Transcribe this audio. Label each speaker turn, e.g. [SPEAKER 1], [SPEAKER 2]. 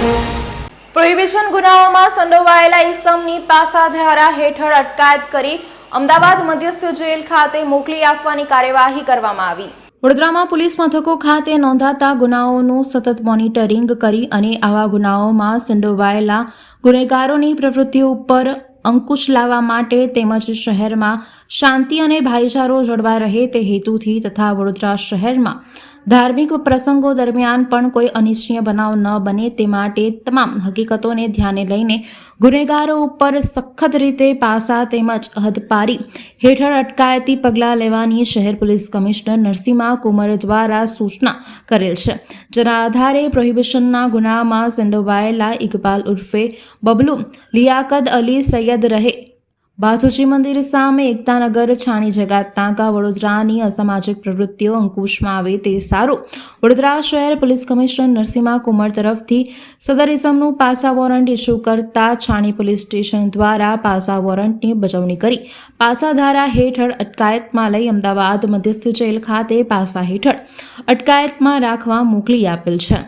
[SPEAKER 1] Prohibition ગુનાઓમાં સંડોવાયેલા ઈસમની પાસાધારા હેઠળ અટકાયત કરી અમદાવાદ મધ્યસ્થ જેલ ખાતે મોકલી આપવાની કાર્યવાહી કરવામાં આવી. વડોદરામાં પોલીસ મથકો ખાતે નોંધાતા ગુનાઓનું સતત મોનિટરિંગ કરી અને આવા ગુનાઓમાં સંડોવાયેલા ગુનેગારોની પ્રવૃત્તિ ઉપર અંકુશ લાવવા માટે તેમજ શહેરમાં શાંતિ અને ભાઈચારો જળવાઈ રહે તે હેતુથી તથા વડોદરા શહેરમાં ધાર્મિક પ્રસંગો દરમિયાન પણ કોઈ અનિચ્છનીય બનાવ ન બને તે માટે તમામ હકીકતોને ધ્યાને લઈને ગુનેગારો ઉપર સખત રીતે પાસા તેમજ હદપારી હેઠળ અટકાયતી પગલાં લેવાની શહેર પોલીસ કમિશનર નરસિંહા કુમર દ્વારા સૂચના કરેલ છે. જેના આધારે પ્રોહિબિશનના ગુનામાં સંડોવાયેલા ઇકબાલ ઉર્ફે બબલુ લિયાકત અલી સૈયદ રહે બાથુજી મંદિર સામે એકતાનગર, છાણી જગાત તાંકા, વડોદરાની અસામાજિક પ્રવૃત્તિઓ અંકુશમાં આવે તે સારું. વડોદરા શહેર પોલીસ કમિશનર નરસિંહા કુમાર તરફથી સદર ઇસમનું પાસા વોરંટ ઇસ્યુ કરતા છાણી પોલીસ સ્ટેશન દ્વારા પાસા વોરંટની બજવણી કરી. પાસા ધારા હેઠળ અટકાયતમાં લઈ અમદાવાદ મધ્યસ્થ જેલ ખાતે પાસા હેઠળ અટકાયતમાં રાખવા મોકલી આપેલ છે.